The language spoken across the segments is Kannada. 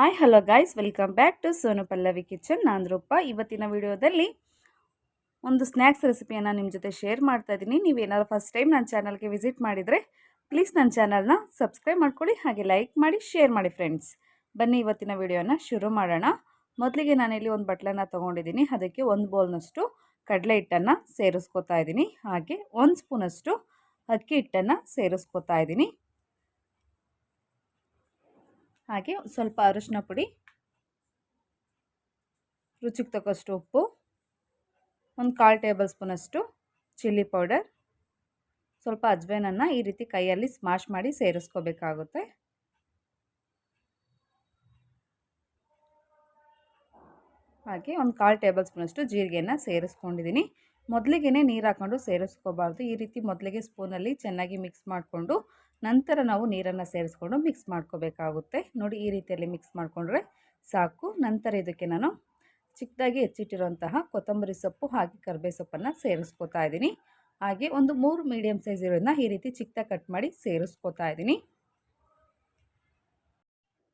Hi hello guys welcome back to Sonu Pallavi kitchen ನಾನು ರೂಪ. ಇವತ್ತಿನ ವಿಡಿಯೋದಲ್ಲಿ ಒಂದು ಸ್ನ್ಯಾಕ್ಸ್ ರೆಸಿಪಿಯನ್ನು ನಿಮ್ಮ ಜೊತೆ ಶೇರ್ ಮಾಡ್ತಾ ಇದ್ದೀನಿ ನೀವೇನಾದ್ರು ಫಸ್ಟ್ ಟೈಮ್ ನನ್ನ ಚಾನಲ್ಗೆ ವಿಸಿಟ್ ಮಾಡಿದರೆ ಪ್ಲೀಸ್ ನನ್ನ ಚಾನಲ್ನ ಸಬ್ಸ್ಕ್ರೈಬ್ ಮಾಡ್ಕೊಳ್ಳಿ, ಹಾಗೆ ಲೈಕ್ ಮಾಡಿ ಶೇರ್ ಮಾಡಿ ಫ್ರೆಂಡ್ಸ್ ಬನ್ನಿ, ಇವತ್ತಿನ ವಿಡಿಯೋನ ಶುರು ಮಾಡೋಣ. ಮೊದಲಿಗೆ ನಾನಿಲ್ಲಿ ಒಂದು ಬಟ್ಲನ್ನು ತೊಗೊಂಡಿದ್ದೀನಿ ಅದಕ್ಕೆ ಒಂದು ಬೌಲ್ನಷ್ಟು ಕಡಲೆ ಹಿಟ್ಟನ್ನು ಸೇರಿಸ್ಕೊತಾ ಇದ್ದೀನಿ ಹಾಗೆ ಒಂದು ಸ್ಪೂನಷ್ಟು ಅಕ್ಕಿ ಹಿಟ್ಟನ್ನು ಸೇರಿಸ್ಕೊತಾ ಇದ್ದೀನಿ ಹಾಗೆ ಸ್ವಲ್ಪ ಅರಿಶಿನ ಪುಡಿ, ರುಚಿಗೆ ತಕ್ಕಷ್ಟು ಉಪ್ಪು, ಒಂದು ಕಾಲು ಟೇಬಲ್ ಸ್ಪೂನಷ್ಟು ಚಿಲ್ಲಿ ಪೌಡರ್, ಸ್ವಲ್ಪ ಅಜ್ವೇನನ್ನು ಈ ರೀತಿ ಕೈಯಲ್ಲಿ ಸ್ಮಾಶ್ ಮಾಡಿ ಸೇರಿಸ್ಕೋಬೇಕಾಗುತ್ತೆ. ಹಾಗೆ ಒಂದು ಕಾಲು ಟೇಬಲ್ ಸ್ಪೂನಷ್ಟು ಜೀರಿಗೆಯನ್ನು ಸೇರಿಸ್ಕೊಂಡಿದ್ದೀನಿ. ಮೊದಲಿಗೆ ನೀರು ಹಾಕ್ಕೊಂಡು ಸೇರಿಸ್ಕೋಬಾರ್ದು. ಈ ರೀತಿ ಮೊದಲಿಗೆ ಸ್ಪೂನಲ್ಲಿ ಚೆನ್ನಾಗಿ ಮಿಕ್ಸ್ ಮಾಡಿಕೊಂಡು ನಂತರ ನಾವು ನೀರನ್ನು ಸೇರಿಸ್ಕೊಂಡು ಮಿಕ್ಸ್ ಮಾಡ್ಕೋಬೇಕಾಗುತ್ತೆ. ನೋಡಿ ಈ ರೀತಿಯಲ್ಲಿ ಮಿಕ್ಸ್ ಮಾಡಿಕೊಂಡ್ರೆ ಸಾಕು. ನಂತರ ಇದಕ್ಕೆ ನಾನು ಚಿಕ್ಕದಾಗಿ ಹೆಚ್ಚಿಟ್ಟಿರುವಂತಹ ಕೊತ್ತಂಬರಿ ಸೊಪ್ಪು ಹಾಗೆ ಕರ್ಬೇ ಸೊಪ್ಪನ್ನು ಸೇರಿಸ್ಕೋತಾ ಇದ್ದೀನಿ. ಹಾಗೆ ಒಂದು ಮೂರು ಮೀಡಿಯಮ್ ಸೈಜ್ ಇರೋದನ್ನ ಈ ರೀತಿ ಚಿಕ್ಕದಾಗಿ ಕಟ್ ಮಾಡಿ ಸೇರಿಸ್ಕೋತಾ ಇದ್ದೀನಿ.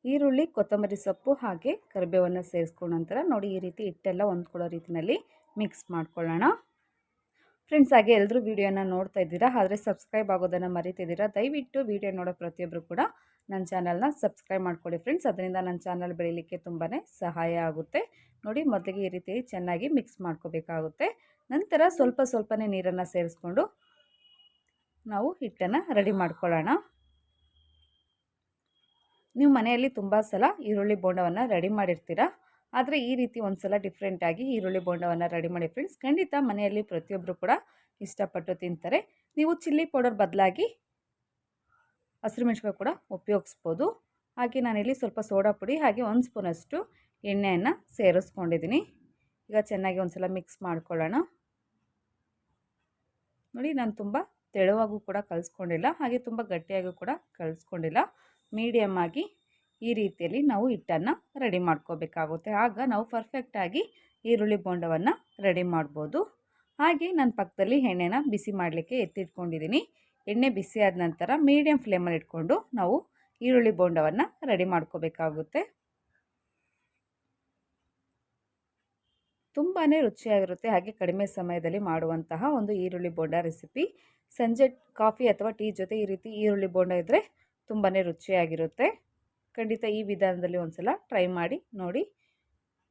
ಈರುಳ್ಳಿ, ಕೊತ್ತಂಬರಿ ಸೊಪ್ಪು ಹಾಗೆ ಕರಿಬೇವನ್ನು ಸೇರಿಸ್ಕೊಂಡ ನಂತರ ನೋಡಿ ಈ ರೀತಿ ಹಿಟ್ಟೆಲ್ಲ ಹೊಂದ್ಕೊಳ್ಳೋ ರೀತಿಯಲ್ಲಿ ಮಿಕ್ಸ್ ಮಾಡ್ಕೊಳ್ಳೋಣ. ಫ್ರೆಂಡ್ಸ್ ಹಾಗೆ ಎಲ್ಲರೂ ವೀಡಿಯೋನ ನೋಡ್ತಾ ಇದ್ದೀರಾ, ಆದರೆ ಸಬ್ಸ್ಕ್ರೈಬ್ ಆಗೋದನ್ನು ಮರಿತಿದ್ದೀರಾ, ದಯವಿಟ್ಟು ವೀಡಿಯೋ ನೋಡೋ ಪ್ರತಿಯೊಬ್ಬರು ಕೂಡ ನನ್ನ ಚಾನಲ್ನ ಸಬ್ಸ್ಕ್ರೈಬ್ ಮಾಡ್ಕೊಳ್ಳಿ ಫ್ರೆಂಡ್ಸ್ ಅದರಿಂದ ನನ್ನ ಚಾನಲ್ ಬೆಳೀಲಿಕ್ಕೆ ತುಂಬಾ ಸಹಾಯ ಆಗುತ್ತೆ. ನೋಡಿ, ಮೊದಲಿಗೆ ಈ ರೀತಿ ಚೆನ್ನಾಗಿ ಮಿಕ್ಸ್ ಮಾಡ್ಕೋಬೇಕಾಗುತ್ತೆ. ನಂತರ ಸ್ವಲ್ಪ ಸ್ವಲ್ಪನೇ ನೀರನ್ನು ಸೇರಿಸ್ಕೊಂಡು ನಾವು ಹಿಟ್ಟನ್ನು ರೆಡಿ ಮಾಡ್ಕೊಳ್ಳೋಣ. ನೀವು ಮನೆಯಲ್ಲಿ ತುಂಬ ಸಲ ಈರುಳ್ಳಿ ಬೋಂಡವನ್ನು ರೆಡಿ ಮಾಡಿರ್ತೀರ? ಆದರೆ ಈ ರೀತಿ ಒಂದು ಸಲ ಡಿಫ್ರೆಂಟಾಗಿ ಈರುಳ್ಳಿ ಬೋಂಡವನ್ನು ರೆಡಿ ಮಾಡಿ ಫ್ರೆಂಡ್ಸ್ ಖಂಡಿತ ಮನೆಯಲ್ಲಿ ಪ್ರತಿಯೊಬ್ಬರು ಕೂಡ ಇಷ್ಟಪಟ್ಟು ತಿಂತಾರೆ. ನೀವು ಚಿಲ್ಲಿ ಪೌಡರ್ ಬದಲಾಗಿ ಹಸಿರು ಕೂಡ ಉಪಯೋಗಿಸ್ಬೋದು. ಹಾಗೆ ನಾನಿಲ್ಲಿ ಸ್ವಲ್ಪ ಸೋಡಾ ಪುಡಿ ಹಾಗೆ ಒಂದು ಸ್ಪೂನಷ್ಟು ಎಣ್ಣೆಯನ್ನು ಸೇರಿಸ್ಕೊಂಡಿದ್ದೀನಿ. ಈಗ ಚೆನ್ನಾಗಿ ಒಂದು ಸಲ ಮಿಕ್ಸ್ ಮಾಡ್ಕೊಳ್ಳೋಣ. ನೋಡಿ ನಾನು ತುಂಬ ತೆಳುವಾಗೂ ಕೂಡ ಕಲಿಸ್ಕೊಂಡಿಲ್ಲ, ಹಾಗೆ ತುಂಬ ಗಟ್ಟಿಯಾಗೂ ಕೂಡ ಕಲಿಸ್ಕೊಂಡಿಲ್ಲ. ಮೀಡಿಯಮ್ ಆಗಿ ಈ ರೀತಿಯಲ್ಲಿ ನಾವು ಹಿಟ್ಟನ್ನು ರೆಡಿ ಮಾಡ್ಕೋಬೇಕಾಗುತ್ತೆ. ಆಗ ನಾವು ಪರ್ಫೆಕ್ಟಾಗಿ ಈರುಳ್ಳಿ ಬೋಂಡವನ್ನು ರೆಡಿ ಮಾಡ್ಬೋದು. ಹಾಗೆ ನನ್ನ ಪಕ್ಕದಲ್ಲಿ ಎಣ್ಣೆನ ಬಿಸಿ ಮಾಡಲಿಕ್ಕೆ ಎತ್ತಿಟ್ಕೊಂಡಿದ್ದೀನಿ. ಎಣ್ಣೆ ಬಿಸಿ ಆದ ನಂತರ ಮೀಡಿಯಮ್ ಫ್ಲೇಮಲ್ಲಿ ಇಟ್ಕೊಂಡು ನಾವು ಈರುಳ್ಳಿ ಬೋಂಡವನ್ನು ರೆಡಿ ಮಾಡ್ಕೋಬೇಕಾಗುತ್ತೆ. ತುಂಬಾ ರುಚಿಯಾಗಿರುತ್ತೆ. ಹಾಗೆ ಕಡಿಮೆ ಸಮಯದಲ್ಲಿ ಮಾಡುವಂತಹ ಒಂದು ಈರುಳ್ಳಿ ಬೋಂಡ ರೆಸಿಪಿ ಸಂಜೆ ಕಾಫಿ ಅಥವಾ ಟೀ ಜೊತೆ ಈ ರೀತಿ ಈರುಳ್ಳಿ ಬೋಂಡ ಇದ್ದರೆ ತುಂಬಾ ರುಚಿಯಾಗಿರುತ್ತೆ. ಖಂಡಿತ ಈ ವಿಧಾನದಲ್ಲಿ ಒಂದು ಸಲ ಟ್ರೈ ಮಾಡಿ, ನೋಡಿ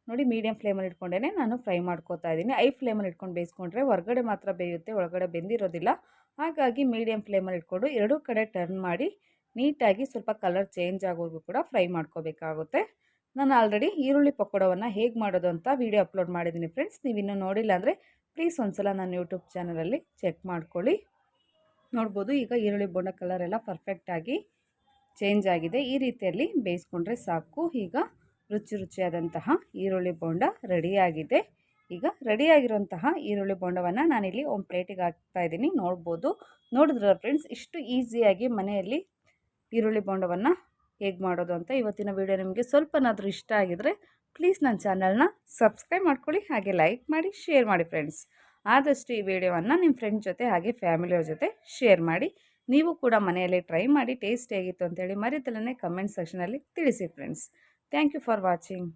ನೋಡಿ ಮೀಡಿಯಮ್ ಫ್ಲೇಮಲ್ಲಿ ಇಟ್ಕೊಂಡೇ ನಾನು ಫ್ರೈ ಮಾಡ್ಕೋತಾ ಇದ್ದೀನಿ. ಐ ಫ್ಲೇಮಲ್ಲಿ ಇಟ್ಕೊಂಡು ಬೇಯಿಸ್ಕೊಂಡ್ರೆ ಹೊರಗಡೆ ಮಾತ್ರ ಬೇಯುತ್ತೆ, ಒಳಗಡೆ ಬೆಂದಿರೋದಿಲ್ಲ. ಹಾಗಾಗಿ ಮೀಡಿಯಮ್ ಫ್ಲೇಮಲ್ಲಿ ಇಟ್ಕೊಂಡು ಎರಡೂ ಕಡೆ ಟರ್ನ್ ಮಾಡಿ ನೀಟಾಗಿ ಸ್ವಲ್ಪ ಕಲರ್ ಚೇಂಜ್ ಆಗೋವರೆಗೂ ಕೂಡ ಫ್ರೈ ಮಾಡ್ಕೋಬೇಕಾಗುತ್ತೆ. ನಾನು ಆಲ್ರೆಡಿ ಈರುಳ್ಳಿ ಪಕೋಡವನ್ನು ಹೇಗೆ ಮಾಡೋದು ಅಂತ ವೀಡಿಯೋ ಅಪ್ಲೋಡ್ ಮಾಡಿದ್ದೀನಿ ಫ್ರೆಂಡ್ಸ್ ನೀವು ಇನ್ನೂ ನೋಡಿಲ್ಲ ಅಂದರೆ ಪ್ಲೀಸ್ ಒಂದು ಸಲ ನಾನು ಯೂಟ್ಯೂಬ್ ಚಾನಲಲ್ಲಿ ಚೆಕ್ ಮಾಡ್ಕೊಳ್ಳಿ. ನೋಡ್ಬೋದು ಈಗ ಈರುಳ್ಳಿ, ಬೋಂಡ ಕಲರೆಲ್ಲ ಪರ್ಫೆಕ್ಟಾಗಿ ಚೇಂಜ್ ಆಗಿದೆ. ಈ ರೀತಿಯಲ್ಲಿ ಬೇಯಿಸ್ಕೊಂಡ್ರೆ ಸಾಕು. ಈಗ ರುಚಿ ರುಚಿಯಾದಂತಹ ಈರುಳ್ಳಿ ಬೋಂಡ ರೆಡಿಯಾಗಿದೆ ಈಗ ರೆಡಿಯಾಗಿರುವಂತಹ ಈರುಳ್ಳಿ ಬೋಂಡವನ್ನು ನಾನಿಲ್ಲಿ ಒಂದು ಪ್ಲೇಟಿಗೆ ಹಾಕ್ತಾ ಇದ್ದೀನಿ. ನೋಡ್ಬೋದು. ನೋಡಿದ್ರೆ ಫ್ರೆಂಡ್ಸ್ ಇಷ್ಟು ಈಸಿಯಾಗಿ ಮನೆಯಲ್ಲಿ ಈರುಳ್ಳಿ ಬೋಂಡವನ್ನು ಹೇಗೆ ಮಾಡೋದು ಅಂತ ಇವತ್ತಿನ ವಿಡಿಯೋ ನಿಮಗೆ ಸ್ವಲ್ಪನಾದರೂ ಇಷ್ಟ ಆಗಿದರೆ ಪ್ಲೀಸ್ ನನ್ನ ಚಾನಲ್ನ ಸಬ್ಸ್ಕ್ರೈಬ್ ಮಾಡ್ಕೊಳ್ಳಿ. ಹಾಗೆ ಲೈಕ್ ಮಾಡಿ ಶೇರ್ ಮಾಡಿ ಫ್ರೆಂಡ್ಸ್ ಆದಷ್ಟು ಈ ವಿಡಿಯೋವನ್ನು ನಿಮ್ಮ ಫ್ರೆಂಡ್ ಜೊತೆ ಹಾಗೆ ಫ್ಯಾಮಿಲಿಯವ್ರ ಜೊತೆ ಶೇರ್ ಮಾಡಿ. ನೀವು ಕೂಡ ಮನೆಯಲ್ಲಿ ಟ್ರೈ ಮಾಡಿ ಟೇಸ್ಟ್ ಹೇಗಿತ್ತು ಅಂತೇಳಿ ಮರಿತಲೇ ಕಮೆಂಟ್ ಸೆಕ್ಷನಲ್ಲಿ ತಿಳಿಸಿ friends. Thank you for watching.